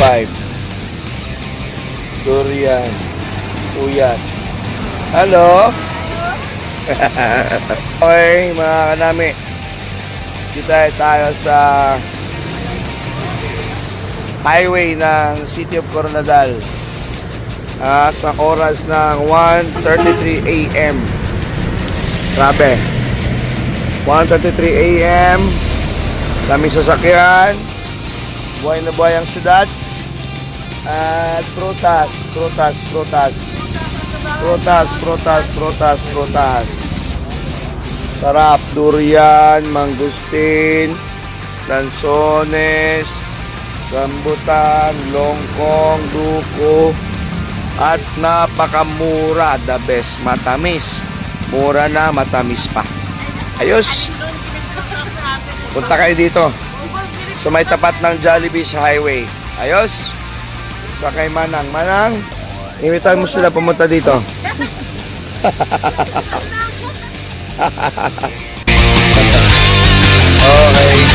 wife. Durian. Tuyat. Hello? okay, mga kanami. Kita tayo sa highway ng City of Coronadal. Ah, sa oras ng 1.33 a.m. Grabe. 1.33 a.m. Kami sasakyan. Buhay na buhay ang syudad. At prutas, prutas, prutas. Prutas, prutas, prutas, prutas. Sarap. Durian, mangustin, lansones, rambutan, longkong, duko, at napakamura. The best. Matamis. Mura na, matamis pa. Ayos. Punta kayo dito. Sa may tapat ng Jollibee sa highway. Ayos. Sa kay Manang. Manang, imitan mo sila pumunta dito. okay.